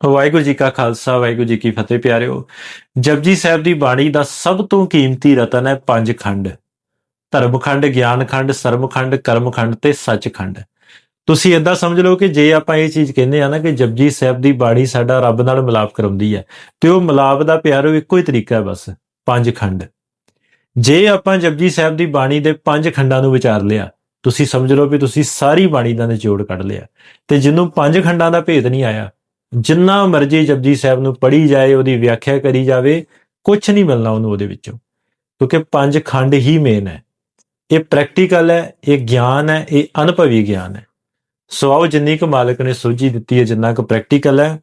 ਵਾਹਿਗੁਰੂ ਜੀ ਕਾ ਖਾਲਸਾ, ਵਾਹਿਗੁਰੂ ਜੀ ਕੀ ਫਤਿਹ ਪਿਆਰਿਓ। ਜਪਜੀ ਸਾਹਿਬ ਦੀ ਬਾਣੀ ਦਾ ਸਭ ਤੋਂ ਕੀਮਤੀ ਰਤਨ ਹੈ ਪੰਜ ਖੰਡ। ਧਰਮ ਖੰਡ ਗਿਆਨ ਖੰਡ ਸਰਮ ਖੰਡ ਕਰਮ ਖੰਡ ਤੇ ਸੱਚਖੰਡ। ਤੁਸੀਂ ਇਦਾਂ ਸਮਝ ਲਓ ਕਿ ਜੇ ਆਪਾਂ ਇਹ ਚੀਜ਼ ਕਹਿੰਦੇ ਆ ਨਾ ਕਿ ਜਪਜੀ ਸਾਹਿਬ ਦੀ ਬਾਣੀ ਸਾਡਾ ਰੱਬ ਨਾਲ ਮਿਲਾਪ ਕਰਾਉਂਦੀ ਹੈ, ਤੇ ਉਹ ਮਿਲਾਪ ਦਾ ਪਿਆਰੋ ਇੱਕੋ ਹੀ ਤਰੀਕਾ ਹੈ ਬਸ, ਪੰਜ ਖੰਡ। ਜੇ ਆਪਾਂ ਜਪਜੀ ਸਾਹਿਬ ਦੀ ਬਾਣੀ ਦੇ ਪੰਜ ਖੰਡਾਂ ਨੂੰ ਵਿਚਾਰ ਲਿਆ, ਤੁਸੀਂ ਸਮਝ ਲਓ ਵੀ ਤੁਸੀਂ ਸਾਰੀ ਬਾਣੀ ਦਾ ਨਿਚੋੜ ਕੱਢ ਲਿਆ, ਤੇ ਜਿਹਨੂੰ ਪੰਜ ਖੰਡਾਂ ਦਾ ਭੇਦ ਨਹੀਂ ਆਇਆ ਜਿੰਨਾ ਮਰਜ਼ੀ ਜਪਜੀ ਸਾਹਿਬ ਨੂੰ ਪੜ੍ਹੀ ਜਾਏ, ਉਹਦੀ ਵਿਆਖਿਆ ਕਰੀ ਜਾਵੇ ਕੁਝ ਨਹੀਂ ਮਿਲਣਾ ਉਹਨੂੰ ਉਹਦੇ ਵਿੱਚੋਂ। ਕਿਉਂਕਿ ਪੰਜ ਖੰਡ ਹੀ ਮੇਨ ਹੈ। ਇਹ ਪ੍ਰੈਕਟੀਕਲ ਹੈ, ਇਹ ਗਿਆਨ ਹੈ, ਇਹ ਅਨੁਭਵੀ ਗਿਆਨ ਹੈ। ਸੋ ਆਓ ਜਿੰਨੀ ਕੁ ਮਾਲਕ ਨੇ ਸੋਝੀ ਦਿੱਤੀ ਹੈ, ਜਿੰਨਾ ਕੁ ਪ੍ਰੈਕਟੀਕਲ ਹੈ,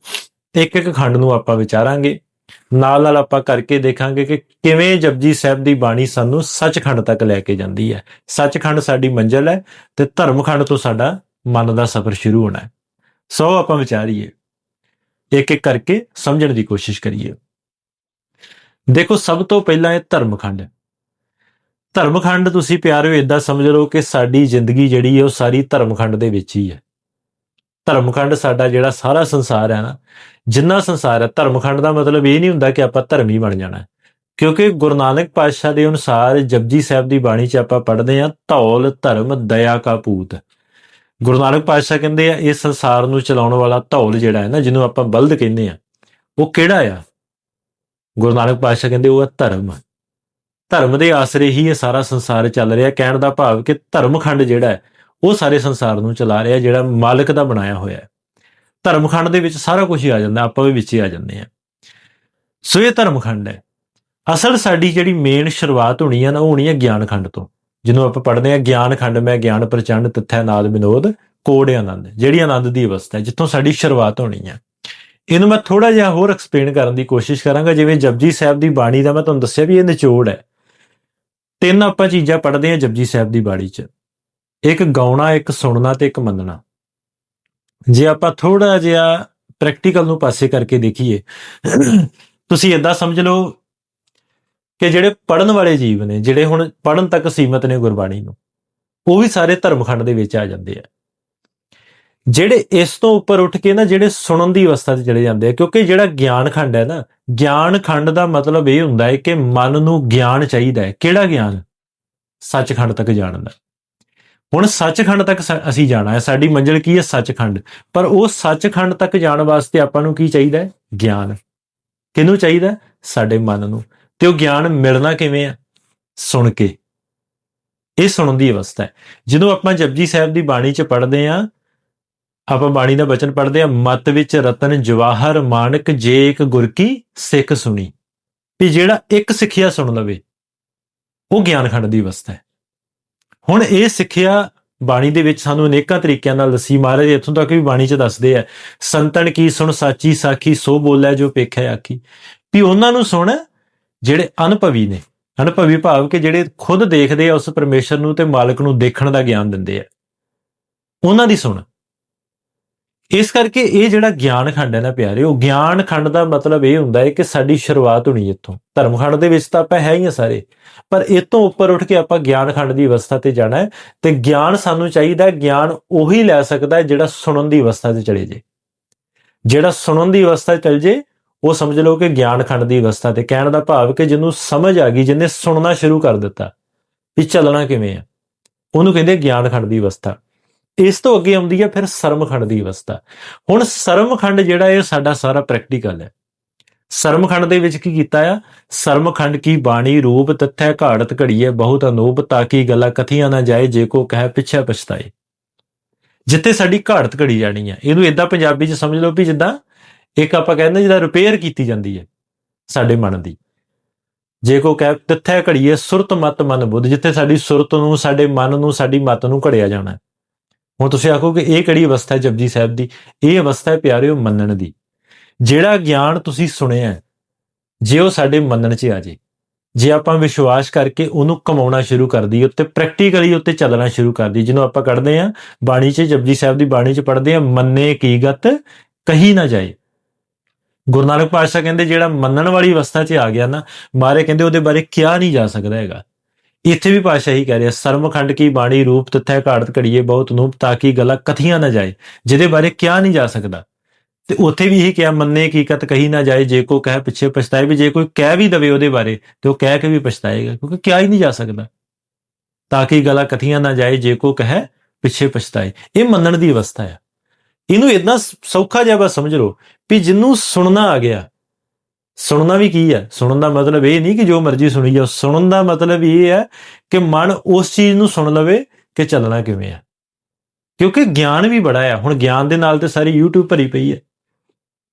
ਇੱਕ ਇੱਕ ਖੰਡ ਨੂੰ ਆਪਾਂ ਵਿਚਾਰਾਂਗੇ। ਨਾਲ ਨਾਲ ਆਪਾਂ ਕਰਕੇ ਦੇਖਾਂਗੇ ਕਿ ਕਿਵੇਂ ਜਪਜੀ ਸਾਹਿਬ ਦੀ ਬਾਣੀ ਸਾਨੂੰ ਸੱਚਖੰਡ ਤੱਕ ਲੈ ਕੇ ਜਾਂਦੀ ਹੈ। ਸੱਚਖੰਡ ਸਾਡੀ ਮੰਜ਼ਿਲ ਹੈ ਤੇ ਧਰਮਖੰਡ ਤੋਂ ਸਾਡਾ ਮਨ ਦਾ ਸਫ਼ਰ ਸ਼ੁਰੂ ਹੋਣਾ ਹੈ। ਸੋ ਆਪਾਂ ਵਿਚਾਰੀਏ ਇੱਕ ਇੱਕ ਕਰਕੇ ਸਮਝਣ ਦੀ ਕੋਸ਼ਿਸ਼ ਕਰੀਏ। ਦੇਖੋ, ਸਭ ਤੋਂ ਪਹਿਲਾਂ ਇਹ ਧਰਮਖੰਡ ਧਰਮਖੰਡ ਤੁਸੀਂ ਪਿਆਰਿਓ ਇਦਾਂ ਸਮਝ ਲਓ ਕਿ ਸਾਡੀ ਜ਼ਿੰਦਗੀ ਜਿਹੜੀ ਹੈ ਉਹ ਸਾਰੀ ਧਰਮਖੰਡ ਦੇ ਵਿੱਚ ਹੀ ਹੈ। ਧਰਮਖੰਡ ਸਾਡਾ ਜਿਹੜਾ ਸਾਰਾ ਸੰਸਾਰ ਹੈ ਨਾ, ਜਿੰਨਾ ਸੰਸਾਰ ਹੈ, ਧਰਮਖੰਡ ਦਾ ਮਤਲਬ ਇਹ ਨਹੀਂ ਹੁੰਦਾ ਕਿ ਆਪਾਂ ਧਰਮੀ ਬਣ ਜਾਣਾ ਹੈ। ਕਿਉਂਕਿ ਗੁਰੂ ਨਾਨਕ ਪਾਤਸ਼ਾਹ ਦੇ ਅਨੁਸਾਰ ਜਪਜੀ ਸਾਹਿਬ ਦੀ ਬਾਣੀ 'ਚ ਆਪਾਂ ਪੜ੍ਹਦੇ ਹਾਂ, ਧੌਲ, ਧਰਮ, ਦਇਆ ਕਾ ਪੂਤ। ਗੁਰੂ ਨਾਨਕ ਪਾਤਸ਼ਾਹ ਕਹਿੰਦੇ ਆ, ਇਹ ਸੰਸਾਰ ਨੂੰ ਚਲਾਉਣ ਵਾਲਾ ਧੌਲ ਜਿਹੜਾ ਹੈ ਨਾ, ਜਿਹਨੂੰ ਆਪਾਂ ਬਲਦ ਕਹਿੰਦੇ ਆ, ਉਹ ਕਿਹੜਾ ਆ? ਗੁਰੂ ਨਾਨਕ ਪਾਤਸ਼ਾਹ ਕਹਿੰਦੇ, ਉਹ ਹੈ ਧਰਮ। ਧਰਮ ਦੇ ਆਸਰੇ ਹੀ ਇਹ ਸਾਰਾ ਸੰਸਾਰ ਚੱਲ ਰਿਹਾ। ਕਹਿਣ ਦਾ ਭਾਵ ਕਿ ਧਰਮਖੰਡ ਜਿਹੜਾ ਹੈ, ਉਹ ਸਾਰੇ ਸੰਸਾਰ ਨੂੰ ਚਲਾ ਰਿਹਾ, ਜਿਹੜਾ ਮਾਲਕ ਦਾ ਬਣਾਇਆ ਹੋਇਆ ਹੈ। ਧਰਮਖੰਡ ਦੇ ਵਿੱਚ ਸਾਰਾ ਕੁਝ ਹੀ ਆ ਜਾਂਦਾ, ਆਪਾਂ ਵੀ ਵਿੱਚ ਹੀ ਆ ਜਾਂਦੇ ਆ ਸੋ ਇਹ ਧਰਮਖੰਡ ਹੈ। ਅਸਲ ਸਾਡੀ ਜਿਹੜੀ ਮੇਨ ਸ਼ੁਰੂਆਤ ਹੋਣੀ ਹੈ ਨਾ, ਉਹ ਹੋਣੀ ਹੈ ਗਿਆਨਖੰਡ ਤੋਂ। ਜਿਹਨੂੰ ਆਪਾਂ ਪੜ੍ਹਦੇ ਆ ਗਿਆਨ ਖੰਡ, ਮੈਂ ਗਿਆਨ ਪ੍ਰਚੰਡ, ਤਥੈ ਨਾਦ ਵਿਨੋਦ, ਕੋੜ ਆਨੰਦ। ਜਿਹੜੀ ਆਨੰਦ ਦੀ ਅਵਸਥਾ ਹੈ, ਜਿੱਥੋਂ ਸਾਡੀ ਸ਼ੁਰੂਆਤ ਹੋਣੀ ਹੈ। ਇਹਨੂੰ ਮੈਂ ਥੋੜਾ ਜਿਹਾ ਹੋਰ ਐਕਸਪਲੇਨ ਕਰਨ ਦੀ ਕੋਸ਼ਿਸ਼ ਕਰਾਂਗਾ। ਜਿਵੇਂ ਜਪਜੀ ਸਾਹਿਬ ਦੀ ਬਾਣੀ ਦਾ ਮੈਂ ਤੁਹਾਨੂੰ ਦੱਸਿਆ ਵੀ ਇਹ ਨਿਚੋੜ ਹੈ। ਤਿੰਨ ਆਪਾਂ ਚੀਜ਼ਾਂ ਪੜ੍ਹਦੇ ਆ ਜਪਜੀ ਸਾਹਿਬ ਦੀ ਬਾਣੀ 'ਚ। ਇੱਕ ਗਾਉਣਾ, ਇੱਕ ਸੁਣਨਾ ਤੇ ਇੱਕ ਮੰਨਣਾ। ਜੇ ਆਪਾਂ ਥੋੜਾ ਜਿਹਾ ਪ੍ਰੈਕਟੀਕਲ ਨੂੰ ਪਾਸੇ ਕਰਕੇ ਦੇਖੀਏ, ਤੁਸੀਂ ਇਦਾਂ ਸਮਝ ਲਓ ਕਿ ਜਿਹੜੇ ਪੜਨ ਵਾਲੇ ਜੀਵ ਨੇ, ਜਿਹੜੇ ਹੁਣ ਪੜਨ ਤੱਕ ਸੀਮਤ ਨੇ ਗੁਰਬਾਣੀ ਨੂੰ, ਉਹ ਵੀ ਸਾਰੇ ਧਰਮਖੰਡ ਦੇ ਵਿੱਚ ਆ ਜਾਂਦੇ ਆ। ਜਿਹੜੇ ਇਸ ਤੋਂ ਉੱਪਰ ਉੱਠ ਕੇ ਨਾ, ਜਿਹੜੇ ਸੁਣਨ ਦੀ ਅਵਸਥਾ 'ਚ ਚਲੇ ਜਾਂਦੇ ਆ, ਕਿਉਂਕਿ ਜਿਹੜਾ ਗਿਆਨ ਖੰਡ ਹੈ ਨਾ, ਗਿਆਨ ਖੰਡ ਦਾ ਮਤਲਬ ਇਹ ਹੁੰਦਾ ਹੈ ਕਿ ਮਨ ਨੂੰ ਗਿਆਨ ਚਾਹੀਦਾ ਹੈ। ਕਿਹੜਾ ਗਿਆਨ? ਸੱਚਖੰਡ ਤੱਕ ਜਾਣ ਦਾ। ਹੁਣ ਸੱਚਖੰਡ ਤੱਕ ਸ- ਅਸੀਂ ਜਾਣਾ ਹੈ, ਸਾਡੀ ਮੰਜ਼ਿਲ ਕੀ ਹੈ? ਸੱਚਖੰਡ। ਪਰ ਉਹ ਸੱਚਖੰਡ ਤੱਕ ਜਾਣ ਵਾਸਤੇ ਆਪਾਂ ਨੂੰ ਕੀ ਚਾਹੀਦਾ ਹੈ? ਗਿਆਨ। ਕਿਹਨੂੰ ਚਾਹੀਦਾ ਸਾਡੇ ਮਨ ਨੂੰ। ਤੇ ਉਹ ਗਿਆਨ ਮਿਲਣਾ ਕਿਵੇਂ ਆ? ਸੁਣ ਕੇ। ਇਹ ਸੁਣਨ ਦੀ ਅਵਸਥਾ ਹੈ। ਜਦੋਂ ਆਪਾਂ ਜਪਜੀ ਸਾਹਿਬ ਦੀ ਬਾਣੀ 'ਚ ਪੜ੍ਹਦੇ ਆ ਆਪਾਂ ਬਾਣੀ ਦਾ ਬਚਨ ਪੜ੍ਹਦੇ ਆ ਮਤ ਵਿੱਚ ਰਤਨ ਜਵਾਹਰ ਮਾਨਕ ਜੇ ਇੱਕ ਗੁਰ ਕੀ ਸਿੱਖ ਸੁਣੀ। ਵੀ ਜਿਹੜਾ ਇੱਕ ਸਿੱਖਿਆ ਸੁਣ ਲਵੇ, ਉਹ ਗਿਆਨ ਖੰਡ ਦੀ ਅਵਸਥਾ ਹੈ। ਹੁਣ ਇਹ ਸਿੱਖਿਆ ਬਾਣੀ ਦੇ ਵਿੱਚ ਸਾਨੂੰ ਅਨੇਕਾਂ ਤਰੀਕਿਆਂ ਨਾਲ ਦੱਸੀ, ਮਹਾਰਾਜ ਇੱਥੋਂ ਤੱਕ ਵੀ ਬਾਣੀ 'ਚ ਦੱਸਦੇ ਆ, ਸੰਤਨ ਕੀ ਸੁਣ, ਸਾਚੀ ਸਾਖੀ ਸੋ ਬੋਲੇ ਜੋ ਪੇਖਿਆ ਆਖੀ। ਵੀ ਉਹਨਾਂ ਨੂੰ ਸੁਣ ਜਿਹੜੇ ਅਨੁਭਵੀ ਨੇ, ਅਨੁਭਵੀ ਭਾਵ ਕਿ ਜਿਹੜੇ ਖੁਦ ਦੇਖਦੇ ਆ, ਉਸ ਪਰਮੇਸ਼ਰ ਨੂੰ ਤੇ ਮਾਲਕ ਨੂੰ ਦੇਖਣ ਦਾ ਗਿਆਨ ਦਿੰਦੇ ਆ। ਉਹਨਾਂ ਦੀ ਸੁਣ। ਇਸ ਕਰਕੇ ਇਹ ਜਿਹੜਾ ਗਿਆਨ ਖੰਡ ਹੈ ਨਾ ਪਿਆਰੇ, ਉਹ ਗਿਆਨ ਖੰਡ ਦਾ ਮਤਲਬ ਇਹ ਹੁੰਦਾ ਹੈ ਕਿ ਸਾਡੀ ਸ਼ੁਰੂਆਤ ਹੋਣੀ ਇੱਥੋਂ। ਧਰਮ ਖੰਡ ਦੇ ਵਿੱਚ ਤਾਂ ਆਪਾਂ ਹੈ ਹੀ ਆ ਸਾਰੇ, ਪਰ ਇਹ ਤੋਂ ਉੱਪਰ ਉੱਠ ਕੇ ਆਪਾਂ ਗਿਆਨ ਖੰਡ ਦੀ ਅਵਸਥਾ ਤੇ ਜਾਣਾ ਹੈ ਤੇ ਗਿਆਨ ਸਾਨੂੰ ਚਾਹੀਦਾ ਗਿਆਨ ਉਹੀ ਲੈ ਸਕਦਾ ਹੈ ਜਿਹੜਾ ਸੁਣਨ ਦੀ ਅਵਸਥਾ ਤੇ ਚਲੇ ਜੇ। ਜਿਹੜਾ ਸੁਣਨ ਦੀ ਅਵਸਥਾ 'ਚ ਚਲ ਜੇ ਉਹ ਸਮਝ ਲਓ ਕਿ ਗਿਆਨ ਖੰਡ ਦੀ ਅਵਸਥਾ ਤੇ ਕਹਿਣ ਦਾ ਭਾਵ ਕਿ ਜਿਹਨੂੰ ਸਮਝ ਆ ਗਈ, ਜਿਹਨੇ ਸੁਣਨਾ ਸ਼ੁਰੂ ਕਰ ਦਿੱਤਾ ਵੀ ਚੱਲਣਾ ਕਿਵੇਂ ਆ। ਉਹਨੂੰ ਕਹਿੰਦੇ ਗਿਆਨ ਖੰਡ ਦੀ ਅਵਸਥਾ। ਇਸ ਤੋਂ ਅੱਗੇ ਆਉਂਦੀ ਹੈ ਫਿਰ ਸਰਮਖੰਡ ਦੀ ਅਵਸਥਾ। ਹੁਣ ਸਰਮਖੰਡ ਜਿਹੜਾ ਇਹ ਸਾਡਾ ਸਾਰਾ ਪ੍ਰੈਕਟੀਕਲ ਹੈ। ਸਰਮਖੰਡ ਦੇ ਵਿੱਚ ਕੀ ਕੀਤਾ ਆ? ਸਰਮਖੰਡ ਕੀ ਬਾਣੀ, ਰੂਪ, ਤਥੈ, ਘਾੜਤ ਘੜੀਏ ਬਹੁਤ, ਅਨੂਪ ਤਾਕੀ ਗੱਲਾਂ ਕਥੀਆਂ ਨਾ ਜਾਏ, ਜੇ ਕੋ ਕਹੇ ਪਿੱਛੇ ਪਛਤਾਏ। ਜਿੱਥੇ ਸਾਡੀ ਘਾੜਤ ਘੜੀ ਜਾਣੀ ਆ। ਇਹਨੂੰ ਇਦਾਂ ਪੰਜਾਬੀ 'ਚ ਸਮਝ ਲਓ ਵੀ ਜਿੱਦਾਂ ਇੱਕ ਆਪਾਂ ਕਹਿੰਦੇ ਜਿਹਦਾ ਰਿਪੇਅਰ ਕੀਤੀ ਜਾਂਦੀ ਹੈ ਸਾਡੇ ਮਨ ਦੀ। ਜੇ ਕੋ ਕਹਿ, ਤਥੈ ਘੜੀਏ ਸੁਰਤ ਮਤ ਮਨ ਬੁੱਧ, ਜਿੱਥੇ ਸਾਡੀ ਸੁਰਤ ਨੂੰ, ਸਾਡੇ ਮਨ ਨੂੰ, ਸਾਡੀ ਮਤ ਨੂੰ ਘੜਿਆ ਜਾਣਾ ਹੁਣ ਤੁਸੀਂ ਆਖੋ ਕਿ ਇਹ ਕਿਹੜੀ ਅਵਸਥਾ ਹੈ ਜਪਜੀ ਸਾਹਿਬ ਦੀ? ਇਹ ਅਵਸਥਾ ਹੈ ਪਿਆਰਿਓ ਮੰਨਣ ਦੀ। ਜਿਹੜਾ ਗਿਆਨ ਤੁਸੀਂ ਸੁਣਿਆ ਜੇ ਉਹ ਸਾਡੇ ਮੰਨਣ 'ਚ ਆ ਜੇ ਜੇ ਆਪਾਂ ਵਿਸ਼ਵਾਸ ਕਰਕੇ ਉਹਨੂੰ ਕਮਾਉਣਾ ਸ਼ੁਰੂ ਕਰ ਦਈਏ, ਉੱਤੇ ਪ੍ਰੈਕਟੀਕਲੀ ਉੱਤੇ ਚੱਲਣਾ ਸ਼ੁਰੂ ਕਰ ਦਈਏ, ਜਿਹਨੂੰ ਆਪਾਂ ਕੱਢਦੇ ਆ ਬਾਣੀ 'ਚ, ਜਪਜੀ ਸਾਹਿਬ ਦੀ ਬਾਣੀ 'ਚ ਪੜ੍ਹਦੇ ਆ ਮੰਨੇ ਕੀ ਗਤ ਕਹੀ ਨਾ ਜਾਏ। ਗੁਰੂ ਨਾਨਕ ਪਾਤਸ਼ਾਹ ਕਹਿੰਦੇ ਜਿਹੜਾ ਮੰਨਣ ਵਾਲੀ ਅਵਸਥਾ 'ਚ ਆ ਗਿਆ ਨਾ, ਮਾਰੇ ਕਹਿੰਦੇ ਉਹਦੇ ਬਾਰੇ ਕਿਹਾ ਨਹੀਂ ਜਾ ਸਕਦਾ ਹੈਗਾ। ਇੱਥੇ ਵੀ ਪਾਤਸ਼ਾਹ ਹੀ ਕਹਿ ਰਿਹਾ ਸਰਮਖੰਡ ਕੀ ਬਾਣੀ ਰੂਪ ਤਥੈ ਘਾੜਤ ਘੜੀਏ ਬਹੁਤ ਨੂਪ ਤਾਂ ਕਿ ਗਲਾ ਕਥੀਆਂ ਨਾ ਜਾਏ, ਜਿਹਦੇ ਬਾਰੇ ਕਿਹਾ ਨਹੀਂ ਜਾ ਸਕਦਾ। ਤੇ ਉੱਥੇ ਵੀ ਇਹੀ ਕਿਹਾ, ਮੰਨੇ ਕੀ ਕਹੀ ਨਾ ਜਾਏ, ਜੇ ਕੋ ਕਹਿ ਪਿੱਛੇ ਪਛਤਾਏ ਵੀ, ਜੇ ਕੋਈ ਕਹਿ ਵੀ ਦਵੇ ਉਹਦੇ ਬਾਰੇ, ਤੇ ਉਹ ਕਹਿ ਕੇ ਵੀ ਪਛਤਾਏਗਾ, ਕਿਉਂਕਿ ਕਿਹਾ ਹੀ ਨਹੀਂ ਜਾ ਸਕਦਾ। ਤਾਂ ਕਿ ਗਲਾ ਕਥੀਆਂ ਨਾ ਜਾਏ, ਜੇ ਕੋ ਕਹਿ ਪਿੱਛੇ ਪਛਤਾਏ। ਇਹ ਮੰਨਣ ਦੀ ਅਵਸਥਾ ਹੈ ਇਹਨੂੰ ਇਦਾਂ ਸੌਖਾ ਜਿਹਾ ਬਸ ਸਮਝ ਲਓ ਵੀ ਜਿੰਨੂੰ ਸੁਣਨਾ ਆ ਗਿਆ। ਸੁਣਨਾ ਵੀ ਕੀ ਹੈ? ਸੁਣਨ ਦਾ ਮਤਲਬ ਇਹ ਨਹੀਂ ਕਿ ਜੋ ਮਰਜ਼ੀ ਸੁਣੀ ਜਾਓ। ਸੁਣਨ ਦਾ ਮਤਲਬ ਇਹ ਹੈ ਕਿ ਮਨ ਉਸ ਚੀਜ਼ ਨੂੰ ਸੁਣ ਲਵੇ ਕਿ ਚੱਲਣਾ ਕਿਵੇਂ ਹੈ ਕਿਉਂਕਿ ਗਿਆਨ ਵੀ ਬੜਾ ਹੈ ਹੁਣ ਗਿਆਨ ਦੇ ਨਾਲ ਤੇ ਸਾਰੀ YouTube ਭਰੀ ਪਈ ਹੈ।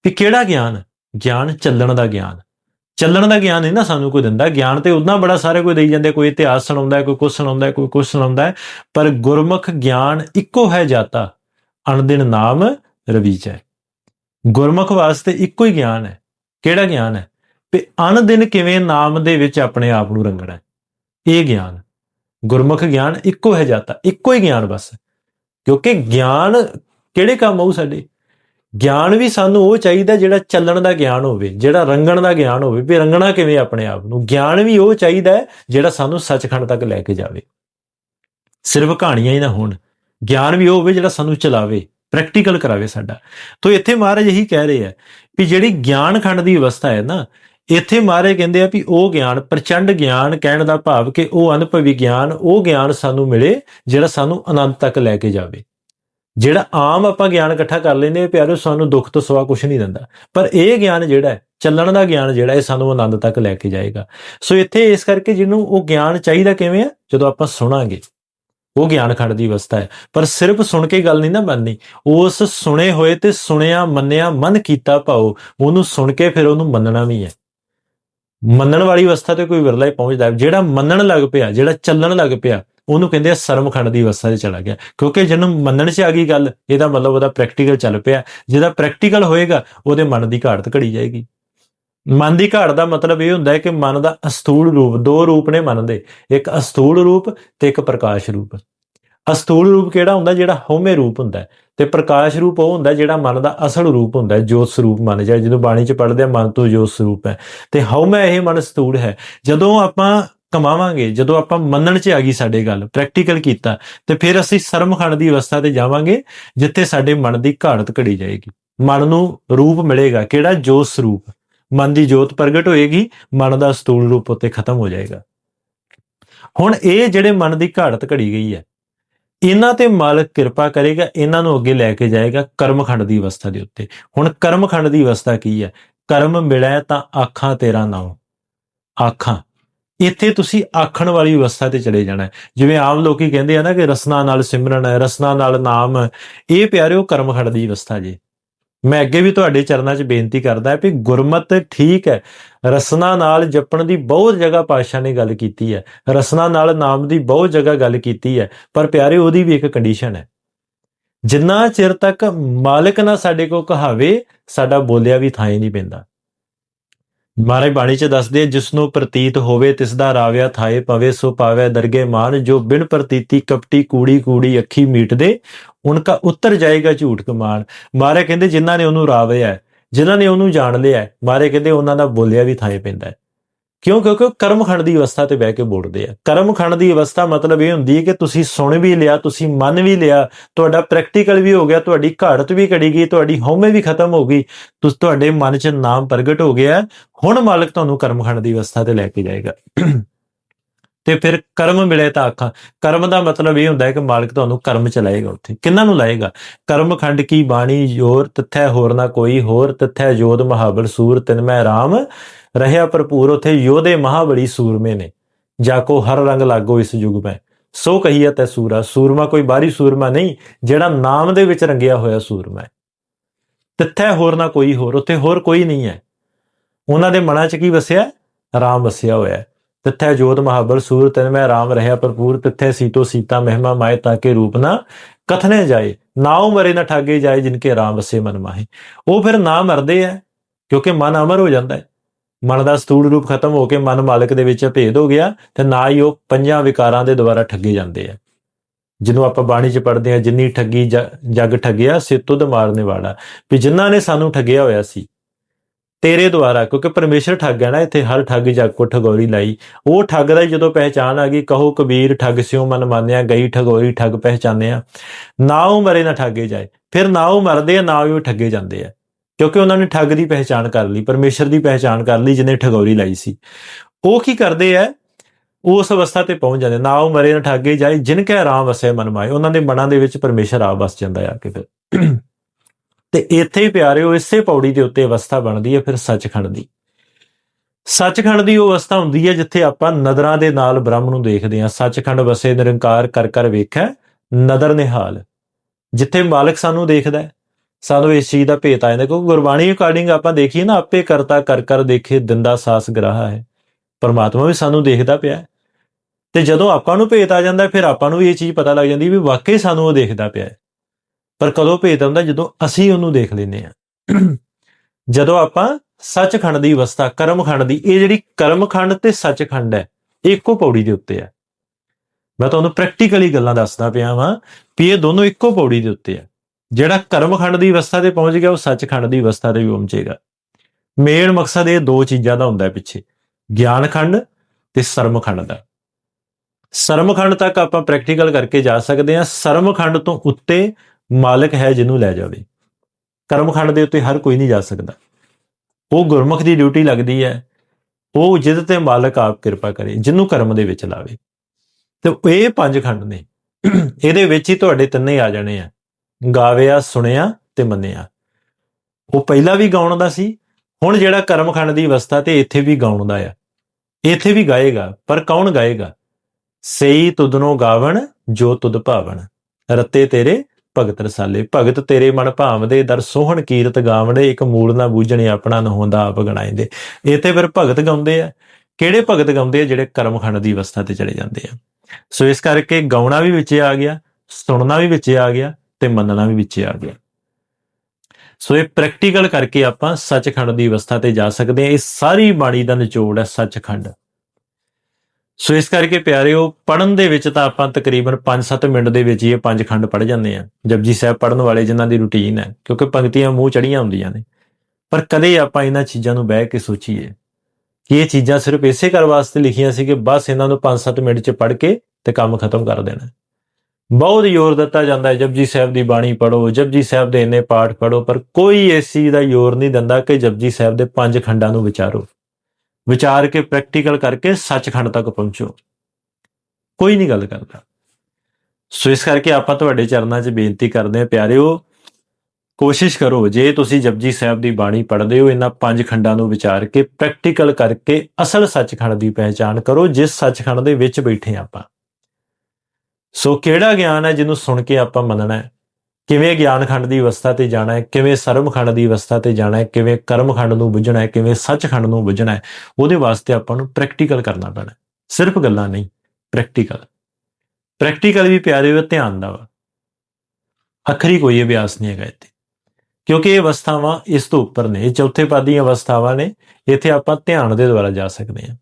ਕਿ ਕਿਹੜਾ ਗਿਆਨ? ਗਿਆਨ ਚੱਲਣ ਦਾ ਗਿਆਨ। ਚੱਲਣ ਦਾ ਗਿਆਨ ਨਹੀਂ ਨਾ ਸਾਨੂੰ ਕੋਈ ਦਿੰਦਾ। ਗਿਆਨ ਤੇ ਉਦਾਂ ਬੜਾ ਸਾਰੇ ਕੋਈ ਦੇਈ ਜਾਂਦੇ। ਕੋਈ ਇਤਿਹਾਸ ਸੁਣਾਉਂਦਾ ਕੋਈ ਕੁਝ ਸੁਣਾਉਂਦਾ ਕੋਈ ਕੁਝ ਸੁਣਾਉਂਦਾ ਹੈ। ਪਰ ਗੁਰਮੁਖ ਗਿਆਨ ਇੱਕੋ ਹੈ ਜਾਤਾ। ਅਣਦਿਨ ਨਾਮ ਰਵੀਚੈ ਗੁਰਮੁਖ ਵਾਸਤੇ ਇੱਕੋ ਹੀ ਗਿਆਨ ਹੈ। ਕਿਹੜਾ ਗਿਆਨ ਹੈ? ਵੀ ਅਣਦਿਨ ਕਿਵੇਂ ਨਾਮ ਦੇ ਵਿੱਚ ਆਪਣੇ ਆਪ ਨੂੰ ਰੰਗਣਾ ਇਹ ਗਿਆਨ, ਗੁਰਮੁਖ ਗਿਆਨ ਇੱਕੋ ਹੈ ਜਾਤਾ, ਇੱਕੋ ਹੀ ਗਿਆਨ ਬਸ। ਕਿਉਂਕਿ ਗਿਆਨ ਕਿਹੜੇ ਕੰਮ ਆਉ ਸਾਡੇ? ਗਿਆਨ ਵੀ ਸਾਨੂੰ ਉਹ ਚਾਹੀਦਾ ਜਿਹੜਾ ਚੱਲਣ ਦਾ ਗਿਆਨ ਹੋਵੇ, ਜਿਹੜਾ ਰੰਗਣ ਦਾ ਗਿਆਨ ਹੋਵੇ, ਵੀ ਰੰਗਣਾ ਕਿਵੇਂ ਆਪਣੇ ਆਪ ਨੂੰ। ਗਿਆਨ ਵੀ ਉਹ ਚਾਹੀਦਾ ਜਿਹੜਾ ਸਾਨੂੰ ਸੱਚਖੰਡ ਤੱਕ ਲੈ ਕੇ ਜਾਵੇ। ਸਿਰਫ ਕਹਾਣੀਆਂ ਹੀ ਨਾ ਹੋਣ। ਗਿਆਨ ਵੀ ਉਹ ਹੋਵੇ ਜਿਹੜਾ ਸਾਨੂੰ ਚਲਾਵੇ ਪ੍ਰੈਕਟੀਕਲ ਕਰਾਵੇ ਸਾਡਾ। ਤੋਂ ਇੱਥੇ ਮਹਾਰਾਜ ਇਹੀ ਕਹਿ ਰਹੇ ਆ ਵੀ ਜਿਹੜੀ ਗਿਆਨ ਖੰਡ ਦੀ ਅਵਸਥਾ ਹੈ ਨਾ, ਇੱਥੇ ਮਹਾਰਾਜ ਕਹਿੰਦੇ ਆ ਵੀ ਉਹ ਗਿਆਨ, ਪ੍ਰਚੰਡ ਗਿਆਨ ਕਹਿਣ ਦਾ ਭਾਵ ਕਿ ਉਹ ਅਨੁਭਵੀ ਗਿਆਨ, ਉਹ ਗਿਆਨ ਸਾਨੂੰ ਮਿਲੇ ਜਿਹੜਾ ਸਾਨੂੰ ਅਨੰਤ ਤੱਕ ਲੈ ਕੇ ਜਾਵੇ। ਜਿਹੜਾ ਆਮ ਆਪਾਂ ਗਿਆਨ ਇਕੱਠਾ ਕਰ ਲੈਂਦੇ ਆ ਪਿਆਰੋ, ਸਾਨੂੰ ਦੁੱਖ ਤੋਂ ਸਵਾ ਕੁਝ ਨਹੀਂ ਦਿੰਦਾ। ਪਰ ਇਹ ਗਿਆਨ ਜਿਹੜਾ ਹੈ, ਚੱਲਣ ਦਾ ਗਿਆਨ ਜਿਹੜਾ, ਇਹ ਸਾਨੂੰ ਆਨੰਦ ਤੱਕ ਲੈ ਕੇ ਜਾਏਗਾ। ਸੋ ਇੱਥੇ ਇਸ ਕਰਕੇ ਜਿਹਨੂੰ ਉਹ ਗਿਆਨ ਚਾਹੀਦਾ ਕਿਵੇਂ ਆ? ਜਦੋਂ ਆਪਾਂ ਸੁਣਾਂਗੇ। ਉਹ ਗਿਆਨ ਖੰਡ ਦੀ ਅਵਸਥਾ ਹੈ। ਪਰ ਸਿਰਫ ਸੁਣ ਕੇ ਗੱਲ ਨਹੀਂ ਨਾ ਬਣਨੀ। ਉਸ ਸੁਣੇ ਹੋਏ ਤੇ ਸੁਣਿਆ ਮੰਨਿਆ ਮਨ ਕੀਤਾ ਭਾਉ ਉਹਨੂੰ ਸੁਣ ਕੇ ਫਿਰ ਉਹਨੂੰ ਮੰਨਣਾ ਵੀ ਹੈ। ਮੰਨਣ ਵਾਲੀ ਅਵਸਥਾ ਤੇ ਕੋਈ ਵਿਰਲਾ ਹੀ ਪਹੁੰਚਦਾ ਜਿਹੜਾ ਮੰਨਣ ਲੱਗ ਪਿਆ, ਜਿਹੜਾ ਚੱਲਣ ਲੱਗ ਪਿਆ, ਉਹਨੂੰ ਕਹਿੰਦੇ ਆ ਸਰਮਖੰਡ ਦੀ ਅਵਸਥਾ 'ਚ ਚਲਾ ਗਿਆ। ਕਿਉਂਕਿ ਜਿਹਨੂੰ ਮੰਨਣ 'ਚ ਆ ਗਈ ਗੱਲ, ਇਹਦਾ ਮਤਲਬ ਉਹਦਾ ਪ੍ਰੈਕਟੀਕਲ ਚੱਲ ਪਿਆ। ਜਿਹਦਾ ਪ੍ਰੈਕਟੀਕਲ ਹੋਏਗਾ, ਉਹਦੇ ਮਨ ਦੀ ਘਾਟ ਘੜੀ ਜਾਏਗੀ। ਮਨ ਦੀ ਘਾਟ ਦਾ ਮਤਲਬ ਇਹ ਹੁੰਦਾ ਹੈ ਕਿ ਮਨ ਦਾ ਅਸਥੂਲ ਰੂਪ, ਦੋ ਰੂਪ ਨੇ ਮਨ ਦੇ, ਇੱਕ ਅਸਥੂਲ ਰੂਪ ਤੇ ਇੱਕ ਪ੍ਰਕਾਸ਼ ਰੂਪ। ਅਸਥੂਲ ਰੂਪ ਕਿਹੜਾ ਹੁੰਦਾ? ਜਿਹੜਾ ਹਉਮੈ ਰੂਪ ਹੁੰਦਾ ਤੇ ਪ੍ਰਕਾਸ਼ ਰੂਪ ਉਹ ਹੁੰਦਾ ਜਿਹੜਾ ਮਨ ਦਾ ਅਸਲ ਰੂਪ ਹੁੰਦਾ ਜੋਤ ਸਰੂਪ ਮੰਨ ਜਾਏ। ਜਦੋਂ ਬਾਣੀ 'ਚ ਪੜ੍ਹਦੇ ਆ, ਮਨ ਤੋਂ ਜੋਤ ਸਰੂਪ ਹੈ। ਤੇ ਹਉਮੈ ਇਹ ਮਨ ਸਥੂਲ ਹੈ। ਜਦੋਂ ਆਪਾਂ ਕਮਾਵਾਂਗੇ, ਜਦੋਂ ਆਪਾਂ ਮੰਨਣ 'ਚ ਆ ਗਈ ਸਾਡੇ ਗੱਲ ਪ੍ਰੈਕਟੀਕਲ ਕੀਤਾ, ਤੇ ਫਿਰ ਅਸੀਂ ਸਰਮਖੰਡ ਦੀ ਅਵਸਥਾ ਤੇ ਜਾਵਾਂਗੇ, ਜਿੱਥੇ ਸਾਡੇ ਮਨ ਦੀ ਘਾੜਤ ਘੜੀ ਜਾਏਗੀ। ਮਨ ਨੂੰ ਰੂਪ ਮਿਲੇਗਾ। ਕਿਹੜਾ? ਜੋਤ ਸਰੂਪ ਮਨ ਦੀ ਜੋਤ ਪ੍ਰਗਟ ਹੋਏਗੀ, ਮਨ ਦਾ ਸਤੂਲ ਰੂਪ ਉੱਤੇ ਖਤਮ ਹੋ ਜਾਏਗਾ। ਹੁਣ ਇਹ ਜਿਹੜੇ ਮਨ ਦੀ ਘਾੜਤ ਘੜੀ ਗਈ ਹੈ, ਇਹਨਾਂ ਤੇ ਮਾਲਕ ਕਿਰਪਾ ਕਰੇਗਾ, ਇਹਨਾਂ ਨੂੰ ਅੱਗੇ ਲੈ ਕੇ ਜਾਏਗਾ ਕਰਮਖੰਡ ਦੀ ਅਵਸਥਾ ਦੇ ਉੱਤੇ। ਹੁਣ ਕਰਮਖੰਡ ਦੀ ਅਵਸਥਾ ਕੀ ਹੈ? ਕਰਮ ਮਿਲਿਆ ਤਾਂ ਆਖਾਂ ਤੇਰਾ ਨਾਮ। ਆਖਾਂ। ਇੱਥੇ ਤੁਸੀਂ ਆਖਣ ਵਾਲੀ ਅਵਸਥਾ ਤੇ ਚਲੇ ਜਾਣਾ ਜਿਵੇਂ ਆਮ ਲੋਕੀ ਕਹਿੰਦੇ ਆ ਨਾ ਕਿ ਰਸਨਾ ਨਾਲ ਸਿਮਰਨ ਹੈ, ਰਸਨਾ ਨਾਲ ਨਾਮ ਇਹ ਪਿਆਰਿਓ ਕਰਮਖੰਡ ਦੀ ਅਵਸਥਾ ਜੀ। ਮੈਂ ਅੱਗੇ ਵੀ ਤੁਹਾਡੇ ਚਰਨਾਂ 'ਚ ਬੇਨਤੀ ਕਰਦਾ ਕਿ ਗੁਰਮਤ ਠੀਕ ਹੈ। ਰਸਨਾ ਨਾਲ ਜਪਣ ਦੀ ਬਹੁਤ ਜਗ੍ਹਾ ਪਾਸ਼ਾ ਨੇ ਗੱਲ ਕੀਤੀ ਹੈ। ਰਸਨਾ ਨਾਲ ਨਾਮ ਦੀ ਬਹੁਤ ਜਗ੍ਹਾ ਗੱਲ ਕੀਤੀ ਹੈ। ਪਰ ਪਿਆਰੇ, ਉਹਦੀ ਵੀ ਇੱਕ ਕੰਡੀਸ਼ਨ ਹੈ। ਜਿੰਨਾ ਚਿਰ ਤੱਕ ਮਾਲਕ ਨਾ ਸਾਡੇ ਕੋ ਕਹਾਵੇ, ਸਾਡਾ ਬੋਲਿਆ ਵੀ ਥਾਂ ਨਹੀਂ ਪੈਂਦਾ। ਮਹਾਰਾਜ ਬਾਣੀ ਚ ਦੱਸਦੇ ਜਿਸ ਨੂੰ ਪ੍ਰਤੀਤ ਹੋਵੇ ਤਿਸ ਦਾ ਰਾਵਿਆ ਥਾਏ, ਪਵੇ ਸੋ ਪਾਵੇ ਦਰਗੇ ਮਾਨ, ਜੋ ਬਿਨ ਪ੍ਰਤੀਤੀ ਕਪਟੀ ਕੂੜੀ ਕੂੜੀ ਅੱਖੀ ਮੀਟਦੇ, ਉਨਕਾ ਉੱਤਰ ਜਾਏਗਾ ਝੂਠ ਕਮਾਨ। ਮਾਰੇ ਕਹਿੰਦੇ ਜਿਨ੍ਹਾਂ ਨੇ ਉਹਨੂੰ ਰਾਵਿਆ, ਜਿਨ੍ਹਾਂ ਨੇ ਉਹਨੂੰ ਜਾਣ ਲਿਆ ਮਾਰੇ ਕਹਿੰਦੇ ਉਹਨਾਂ ਦਾ ਬੋਲਿਆ ਵੀ ਥਾਏ ਪੈਂਦਾ ਹੈ। ਕਿਉਂ? ਕਿਉਂਕਿ ਉਹ ਕਰਮਖੰਡ ਦੀ ਅਵਸਥਾ ਤੇ ਬਹਿ ਕੇ ਬੋਲਦੇ ਆ। ਕਰਮਖੰਡ ਦੀ ਅਵਸਥਾ ਮਤਲਬ ਇਹ ਹੁੰਦੀ ਹੈ ਕਿ ਤੁਸੀਂ ਸੁਣ ਵੀ ਲਿਆ, ਤੁਸੀਂ ਮੰਨ ਵੀ ਲਿਆ, ਤੁਹਾਡਾ ਪ੍ਰੈਕਟੀਕਲ ਵੀ ਹੋ ਗਿਆ, ਤੁਹਾਡੀ ਘਾੜਤ ਵੀ ਘੜੀ ਗਈ, ਤੁਹਾਡੀ ਹਉਮੈ ਵੀ ਖਤਮ ਹੋ ਗਈ, ਤੁਸੀਂ, ਤੁਹਾਡੇ ਮਨ 'ਚ ਨਾਮ ਪ੍ਰਗਟ ਹੋ ਗਿਆ। ਹੁਣ ਮਾਲਕ ਤੁਹਾਨੂੰ ਕਰਮਖੰਡ ਦੀ ਅਵਸਥਾ ਤੇ ਲੈ ਕੇ ਜਾਏਗਾ। ਤੇ ਫਿਰ ਕਰਮ ਮਿਲੇ ਤਾਂ ਆਖਾਂ ਕਰਮ ਦਾ ਮਤਲਬ ਇਹ ਹੁੰਦਾ ਹੈ ਕਿ ਮਾਲਕ ਤੁਹਾਨੂੰ ਕਰਮ ਚਲਾਏਗਾ ਉੱਥੇ। ਕਿੰਨਾਂ ਨੂੰ ਲਾਏਗਾ? ਕਰਮ ਖੰਡ ਕੀ ਬਾਣੀ, ਜੋਰ ਤਥੈ ਹੋਰ ਨਾ ਕੋਈ, ਹੋਰ ਤਥੈ ਜੋਦ ਮਹਾਬਲ ਸੂਰ ਤਿਨ ਮੈਂ ਰਾਮ। ਰਹਿਆ ਭਰਪੂਰ ਉਥੇ ਯੋਧੇ ਮਹਾਬਲੀ ਸੂਰਮੇ ਨੇ, ਜਾ ਕੋ ਹਰ ਰੰਗ ਲਾਗੋ ਇਸ ਯੁਗ ਮੈਂ। ਸੋ ਕਹੀਏ ਤੈ ਸੂਰਾ, ਸੂਰਮਾ ਕੋਈ ਬਾਹਰੀ ਸੂਰਮਾ ਨਹੀਂ, ਜਿਹੜਾ ਨਾਮ ਦੇ ਵਿੱਚ ਰੰਗਿਆ ਹੋਇਆ ਸੂਰਮਾ ਹੈ। ਤਿੱਥੇ ਹੋਰ ਨਾ ਕੋਈ ਹੋਰ, ਉੱਥੇ ਹੋਰ ਕੋਈ ਨਹੀਂ ਹੈ। ਉਹਨਾਂ ਦੇ ਮਨਾਂ 'ਚ ਕੀ ਵਸਿਆ? ਰਾਮ ਵਸਿਆ ਹੋਇਆ ਹੈ। ਤਿੱਥੇ ਜੋਤ ਮਹਾਬਲ ਸੂਰ ਤਨ ਮੈਂ ਰਾਮ ਰਹਿਆ ਭਰਪੂਰ, ਤਿੱਥੇ ਸੀਤੋ ਸੀਤਾ ਮਹਿਮਾ ਮਾਏ ਤਾਂ ਕੇ ਰੂਪ ਨਾ ਕਥਨੇ ਜਾਏ, ਨਾਉ ਮਰੇ ਨਾ ਠਾਗੇ ਜਾਏ ਜਿਨਕੇ ਰਾਮ ਵਸੇ ਮਨ ਮਾਹੇ। ਉਹ ਫਿਰ ਨਾ ਮਰਦੇ ਆ ਕਿਉਂਕਿ ਮਨ ਅਮਰ ਹੋ ਜਾਂਦਾ ਹੈ। ਮਨ ਦਾ ਸਥੂਲ ਰੂਪ ਖਤਮ ਹੋ ਕੇ ਮਨ ਮਾਲਕ ਦੇ ਵਿੱਚ ਭੇਦ ਹੋ ਗਿਆ ਤੇ ਨਾ ਹੀ ਉਹ ਪੰਜਾਂ ਵਿਕਾਰਾਂ ਦੇ ਦੁਆਰਾ ਠੱਗੇ ਜਾਂਦੇ ਆ। ਜਿਹਨੂੰ ਆਪਾਂ ਬਾਣੀ 'ਚ ਪੜ੍ਹਦੇ ਆ ਜਿੰਨੀ ਠੱਗੀ ਜੱਗ ਠੱਗਿਆ ਸੇ ਮਾਰਨੇ ਵਾਲਾ ਵੀ ਜਿਨ੍ਹਾਂ ਨੇ ਸਾਨੂੰ ਠੱਗਿਆ ਹੋਇਆ ਸੀ, ਤੇਰੇ ਦੁਆਰਾ, ਕਿਉਂਕਿ ਪਰਮੇਸ਼ਰ ਠੱਗ ਹੈ ਨਾ, ਇੱਥੇ ਹਰ ਠੱਗ ਜੱਗ ਕੋ ਠਗੋਰੀ ਲਾਈ। ਉਹ ਠੱਗ ਦਾ ਜਦੋਂ ਪਹਿਚਾਨ ਆ ਗਈ, ਕਹੋ ਕਬੀਰ, ਠੱਗ ਸਿਓ ਮਨ ਮੰਨਿਆ, ਗਈ ਠਗੋਰੀ, ਠੱਗ ਪਹਿਚਾਨਿਆ। ਉਹ ਮਰੇ ਨਾ ਠੱਗੇ ਜਾਏ। ਫਿਰ ਨਾ ਉਹ ਮਰਦੇ ਆ, ਨਾ ਹੀ ਉਹ ਠੱਗੇ ਜਾਂਦੇ ਆ। ਕਿਉਂਕਿ ਉਹਨਾਂ ਨੇ ਠੱਗ ਦੀ ਪਹਿਚਾਣ ਕਰ ਲਈ, ਪਰਮੇਸ਼ਰ ਦੀ ਪਹਿਚਾਣ ਕਰ ਲਈ, ਜਿਹਨੇ ਠਗੌਰੀ ਲਾਈ ਸੀ। ਉਹ ਕੀ ਕਰਦੇ ਆ? ਉਸ ਅਵਸਥਾ ਤੇ ਪਹੁੰਚ ਜਾਂਦੇ ਨਾ ਉਹ ਮਰੇ, ਨਾ ਠਾਗੇ ਜਾਏ, ਜਿਨ ਕੈ ਆਰਾਮ ਵਸੇ ਮਨ ਮਾਏ, ਉਹਨਾਂ ਦੇ ਮਨਾਂ ਦੇ ਵਿੱਚ ਪਰਮੇਸ਼ਰ ਆ ਵਸ ਜਾਂਦਾ ਆ ਕੇ ਫਿਰ। ਤੇ ਇੱਥੇ ਹੀ ਪਿਆਰਿਓ, ਇਸੇ ਪੌੜੀ ਦੇ ਉੱਤੇ ਅਵਸਥਾ ਬਣਦੀ ਹੈ ਫਿਰ ਸੱਚਖੰਡ ਦੀ। ਸੱਚਖੰਡ ਦੀ ਉਹ ਅਵਸਥਾ ਹੁੰਦੀ ਹੈ ਜਿੱਥੇ ਆਪਾਂ ਨਦਰਾਂ ਦੇ ਨਾਲ ਬ੍ਰਹਮ ਨੂੰ ਦੇਖਦੇ ਹਾਂ ਸੱਚਖੰਡ ਵਸੇ ਨਿਰੰਕਾਰ ਕਰ ਕਰ ਵੇਖੈ, ਨਦਰ ਨਿਹਾਲ। ਜਿੱਥੇ ਮਾਲਕ ਸਾਨੂੰ ਦੇਖਦਾ ਹੈ ਸਾਨੂੰ ਇਸ ਚੀਜ਼ ਦਾ ਭੇਤ ਆ ਜਾਂਦਾ, ਕਿਉਂਕਿ ਗੁਰਬਾਣੀ ਅਕੋਰਡਿੰਗ ਆਪਾਂ ਦੇਖੀਏ ਨਾ, ਆਪੇ ਕਰਤਾ ਕਰ ਕਰ ਦੇਖੇ, ਦਿੰਦਾ ਸਾਸ ਗ੍ਰਾਹਾ ਹੈ। ਪਰਮਾਤਮਾ ਵੀ ਸਾਨੂੰ ਦੇਖਦਾ ਪਿਆ ਹੈ। ਤੇ ਜਦੋਂ ਆਪਾਂ ਨੂੰ ਭੇਤ ਆ ਜਾਂਦਾ, ਫਿਰ ਆਪਾਂ ਨੂੰ ਵੀ ਇਹ ਚੀਜ਼ ਪਤਾ ਲੱਗ ਜਾਂਦੀ ਵੀ ਵਾਕਈ ਸਾਨੂੰ ਉਹ ਦੇਖਦਾ ਪਿਆ ਹੈ। ਪਰ ਕਦੋਂ ਭੇਤ ਆਉਂਦਾ? ਜਦੋਂ ਅਸੀਂ ਉਹਨੂੰ ਦੇਖ ਲੈਨੇ ਆ ਜਦੋਂ ਆਪਾਂ ਸੱਚਖੰਡ ਦੀ ਅਵਸਥਾ, ਕਰਮਖੰਡ ਦੀ, ਇਹ ਜਿਹੜੀ ਕਰਮਖੰਡ ਤੇ ਸੱਚਖੰਡ ਹੈ, ਇਹ ਇੱਕੋ ਪੌੜੀ ਦੇ ਉੱਤੇ ਹੈ। ਮੈਂ ਤੁਹਾਨੂੰ ਪ੍ਰੈਕਟੀਕਲੀ ਗੱਲਾਂ ਦੱਸਦਾ ਪਿਆ ਵਾਂ ਵੀ ਇਹ ਦੋਨੋਂ ਇੱਕੋ ਪੌੜੀ ਦੇ ਉੱਤੇ ਹੈ। ਜਿਹੜਾ ਕਰਮਖੰਡ ਦੀ ਅਵਸਥਾ ਤੇ ਪਹੁੰਚ ਗਿਆ, ਉਹ ਸੱਚਖੰਡ ਦੀ ਅਵਸਥਾ ਤੇ ਵੀ ਪਹੁੰਚੇਗਾ ਮੇਨ ਮਕਸਦ ਇਹ ਦੋ ਚੀਜ਼ਾਂ ਦਾ ਹੁੰਦਾ ਹੈ ਪਿੱਛੇ, ਗਿਆਨਖੰਡ ਤੇ ਸਰਮਖੰਡ ਦਾ। ਸਰਮਖੰਡ ਤੱਕ ਆਪਾਂ ਪ੍ਰੈਕਟੀਕਲ ਕਰਕੇ ਜਾ ਸਕਦੇ ਹਾਂ। ਸਰਮਖੰਡ ਤੋਂ ਉੱਤੇ ਮਾਲਕ ਹੈ ਜਿਹਨੂੰ ਲੈ ਜਾਵੇ। ਕਰਮਖੰਡ ਦੇ ਉੱਤੇ ਹਰ ਕੋਈ ਨਹੀਂ ਜਾ ਸਕਦਾ। ਉਹ ਗੁਰਮੁਖ ਦੀ ਡਿਊਟੀ ਲੱਗਦੀ ਹੈ। ਉਹ ਜਿੱਦ ਤੇ ਮਾਲਕ ਆਪ ਕਿਰਪਾ ਕਰੇ, ਜਿਹਨੂੰ ਕਰਮ ਦੇ ਵਿੱਚ ਲਾਵੇ। ਤੇ ਇਹ ਪੰਜ ਖੰਡ ਨੇ। ਇਹਦੇ ਵਿੱਚ ਹੀ ਤੁਹਾਡੇ ਤਿੰਨੇ ਆ ਜਾਣੇ ਆ। ਗਾਵਿਆ, ਸੁਣਿਆ ਤੇ ਮੰਨਿਆ। ਉਹ ਪਹਿਲਾਂ ਵੀ ਗਾਉਣ ਦਾ ਸੀ, ਹੁਣ ਜਿਹੜਾ ਕਰਮਖੰਡ ਦੀ ਅਵਸਥਾ ਤੇ ਇੱਥੇ ਵੀ ਗਾਉਣ ਦਾ ਆ। ਇੱਥੇ ਵੀ ਗਾਏਗਾ, ਪਰ ਕੌਣ ਗਾਏਗਾ? ਸਈ ਤੁਧਨੋ ਗਾਵਣ, ਜੋ ਤੁਧ ਭਾਵਣ। ਰਤੇ ਤੇਰੇ ਭਗਤ ਰਸਾਲੇ। ਭਗਤ ਤੇਰੇ ਮਨ ਭਾਵਦੇ, ਦਰ ਸੋਹਣ ਕੀਰਤ ਗਾਵਣੇ ਇੱਕ ਮੂਲ ਨਾ ਬੂਝਣੇ ਆਪਣਾ ਨ ਹੁੰਦਾ, ਆਪ ਗਣਾਇਂਦੇ। ਇੱਥੇ ਫਿਰ ਭਗਤ ਗਾਉਂਦੇ ਆ। ਕਿਹੜੇ ਭਗਤ ਗਾਉਂਦੇ ਆ ਜਿਹੜੇ ਕਰਮਖੰਡ ਦੀ ਅਵਸਥਾ ਤੇ ਚਲੇ ਜਾਂਦੇ ਆ? ਸੋ ਇਸ ਕਰਕੇ ਗਾਉਣਾ ਵੀ ਵਿੱਚ ਆ ਗਿਆ, ਸੁਣਨਾ ਵੀ ਵਿੱਚ ਆ ਗਿਆ ਤੇ ਮੰਨਣਾ ਵੀ ਵਿੱਚ ਆ ਗਿਆ। ਸੋ ਇਹ ਪ੍ਰੈਕਟੀਕਲ ਕਰਕੇ ਆਪਾਂ ਸੱਚਖੰਡ ਦੀ ਅਵਸਥਾ ਤੇ ਜਾ ਸਕਦੇ ਹਾਂ। ਇਹ ਸਾਰੀ ਬਾਣੀ ਦਾ ਨਿਚੋੜ ਹੈ ਸੱਚਖੰਡ। ਸੋ ਇਸ ਕਰਕੇ ਪਿਆਰਿਓ ਪੜਨ ਦੇ ਵਿੱਚ ਤਾਂ ਆਪਾਂ ਤਕਰੀਬਨ 5-7 ਮਿੰਟ ਦੇ ਵਿੱਚ ਹੀ ਇਹ ਪੰਜ ਖੰਡ ਪੜ ਜਾਂਦੇ ਆ ਜਪਜੀ ਸਾਹਿਬ ਪੜਨ ਵਾਲੇ ਜਿਨ੍ਹਾਂ ਦੀ ਰੁਟੀਨ ਹੈ, ਕਿਉਂਕਿ ਪੰਕਤੀਆਂ ਮੂੰਹ ਚੜੀਆਂ ਹੁੰਦੀਆਂ ਨੇ। ਪਰ ਕਦੇ ਆਪਾਂ ਇਹਨਾਂ ਚੀਜ਼ਾਂ ਨੂੰ ਬਹਿ ਕੇ ਸੋਚੀਏ ਕਿ ਇਹ ਚੀਜ਼ਾਂ ਸਿਰਫ ਇਸੇ ਕਰ ਵਾਸਤੇ ਲਿਖੀਆਂ ਸੀ ਕਿ ਬਸ ਇਹਨਾਂ ਨੂੰ 5-7 ਮਿੰਟ 'ਚ ਪੜ ਕੇ ਤੇ ਕੰਮ ਖਤਮ ਕਰ ਦੇਣਾ। ਬਹੁਤ ਜ਼ੋਰ ਦਿੱਤਾ ਜਾਂਦਾ ਹੈ। ਜਪਜੀ ਸਾਹਿਬ ਦੀ ਬਾਣੀ ਪੜੋ ਜਪਜੀ ਸਾਹਿਬ ਦੇ ਇੰਨੇ ਪਾਠ ਪੜੋ ਪਰ ਕੋਈ ਇਸ ਚੀਜ਼ ਦਾ ਜ਼ੋਰ ਨਹੀਂ ਦਿੰਦਾ ਕਿ ਜਪਜੀ ਸਾਹਿਬ ਦੇ ਪੰਜ ਖੰਡਾਂ ਨੂੰ ਵਿਚਾਰੋ। ਵਿਚਾਰ ਕੇ ਪ੍ਰੈਕਟੀਕਲ ਕਰਕੇ ਸੱਚਖੰਡ ਤੱਕ ਪਹੁੰਚੋ। ਕੋਈ ਨਹੀਂ ਗੱਲ ਕਰਦਾ। ਸੋ ਇਸ ਕਰਕੇ ਆਪਾਂ ਤੁਹਾਡੇ ਚਰਨਾਂ 'ਚ ਬੇਨਤੀ ਕਰਦੇ ਹਾਂ, ਪਿਆਰਿਓ, ਕੋਸ਼ਿਸ਼ ਕਰੋ, ਜੇ ਤੁਸੀਂ ਜਪਜੀ ਸਾਹਿਬ ਦੀ ਬਾਣੀ ਪੜ੍ਹਦੇ ਹੋ, ਇਹਨਾਂ ਪੰਜ ਖੰਡਾਂ ਨੂੰ ਵਿਚਾਰ ਕੇ ਪ੍ਰੈਕਟੀਕਲ ਕਰਕੇ ਅਸਲ ਸੱਚਖੰਡ ਦੀ ਪਹਿਚਾਣ ਕਰੋ, ਜਿਸ ਸੱਚਖੰਡ ਦੇ ਵਿੱਚ ਬੈਠੇ ਆਪਾਂ। ਸੋ ਕਿਹੜਾ ਗਿਆਨ ਹੈ ਜਿਹਨੂੰ ਸੁਣ ਕੇ ਆਪਾਂ ਮੰਨਣਾ ਹੈ? ਕਿਵੇਂ ਗਿਆਨਖੰਡ ਦੀ ਅਵਸਥਾ ਤੇ ਜਾਣਾ ਹੈ? ਕਿਵੇਂ ਸਰਮਖੰਡ ਦੀ ਅਵਸਥਾ ਤੇ ਜਾਣਾ ਹੈ? ਕਿਵੇਂ ਕਰਮਖੰਡ ਨੂੰ ਬੁੱਝਣਾ ਹੈ? ਕਿਵੇਂ ਸੱਚਖੰਡ ਨੂੰ ਬੁੱਝਣਾ ਹੈ? ਉਹਦੇ ਵਾਸਤੇ ਆਪਾਂ ਨੂੰ ਪ੍ਰੈਕਟੀਕਲ ਕਰਨਾ ਪੈਣਾ ਸਿਰਫ ਗੱਲਾਂ ਨਹੀਂ ਪ੍ਰੈਕਟੀਕਲ ਪ੍ਰੈਕਟੀਕਲ ਵੀ ਪਿਆਰੇ ਹੋ ਧਿਆਨ ਦਾ ਵਾ। ਅਖਰੀ ਕੋਈ ਅਭਿਆਸ ਨਹੀਂ ਹੈਗਾ ਇੱਥੇ। ਕਿਉਂਕਿ ਇਹ ਅਵਸਥਾਵਾਂ ਇਸ ਤੋਂ ਉੱਪਰ ਨੇ। ਇਹ ਚੌਥੇ ਪਦ ਦੀਆਂ ਅਵਸਥਾਵਾਂ ਨੇ। ਇੱਥੇ ਆਪਾਂ ਧਿਆਨ ਦੇ ਦੁਆਰਾ ਜਾ ਸਕਦੇ ਹਾਂ।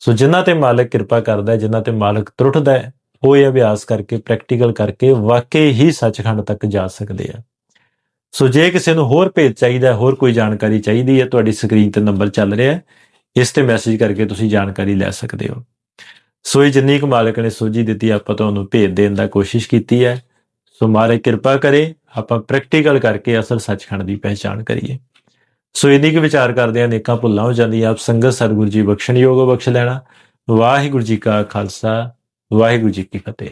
ਸੋ ਜਿਨ੍ਹਾਂ ਤੇ ਮਾਲਕ ਕਿਰਪਾ ਕਰਦਾ ਹੈ ਜਿਨ੍ਹਾਂ ਤੇ ਮਾਲਕ ਤਰੁੱਠਦਾ ਹੈ ਉਹ ਇਹ ਅਭਿਆਸ ਕਰਕੇ ਪ੍ਰੈਕਟੀਕਲ ਕਰਕੇ ਵਾਕਈ ਹੀ ਸੱਚਖੰਡ ਤੱਕ ਜਾ ਸਕਦੇ ਆ। ਸੋ ਜੇ ਕਿਸੇ ਨੂੰ ਹੋਰ ਭੇਤ ਚਾਹੀਦਾ ਹੋਰ ਕੋਈ ਜਾਣਕਾਰੀ ਚਾਹੀਦੀ ਹੈ, ਤੁਹਾਡੀ ਸਕਰੀਨ ਤੇ ਨੰਬਰ ਚੱਲ ਰਿਹਾ ਹੈ, ਇਸ ਤੇ ਮੈਸੇਜ ਕਰਕੇ ਤੁਸੀਂ ਜਾਣਕਾਰੀ ਲੈ ਸਕਦੇ ਹੋ। ਸੋ ਇਹ ਜਿੰਨੀ ਕੁ ਮਾਲਕ ਨੇ ਸੋਝੀ ਦਿੱਤੀ, ਆਪਾਂ ਤੁਹਾਨੂੰ ਭੇਜ ਦੇਣ ਦਾ ਕੋਸ਼ਿਸ਼ ਕੀਤੀ ਹੈ। ਸੋ ਮਾਰੇ ਕਿਰਪਾ ਕਰੇ, ਆਪਾਂ ਪ੍ਰੈਕਟੀਕਲ ਕਰਕੇ ਅਸਲ ਸੱਚਖੰਡ ਦੀ ਪਹਿਚਾਣ ਕਰੀਏ। ਸੋ ਇੰਨੀ ਕੁ ਵਿਚਾਰ ਕਰਦੇ ਆ ਨੇਕਾਂ ਭੁੱਲਾਂ ਹੋ ਜਾਂਦੀਆਂ, ਆਪ ਸੰਗਤ ਸਤਿਗੁਰੂ ਜੀ ਬਖਸ਼ਣਯੋਗ ਬਖਸ਼ ਲੈਣਾ। ਵਾਹਿਗੁਰੂ ਜੀ ਕਾ ਖਾਲਸਾ ਵਾਹਿਗੁਰੂ ਜੀ ਕੀ ਫਤਿਹ।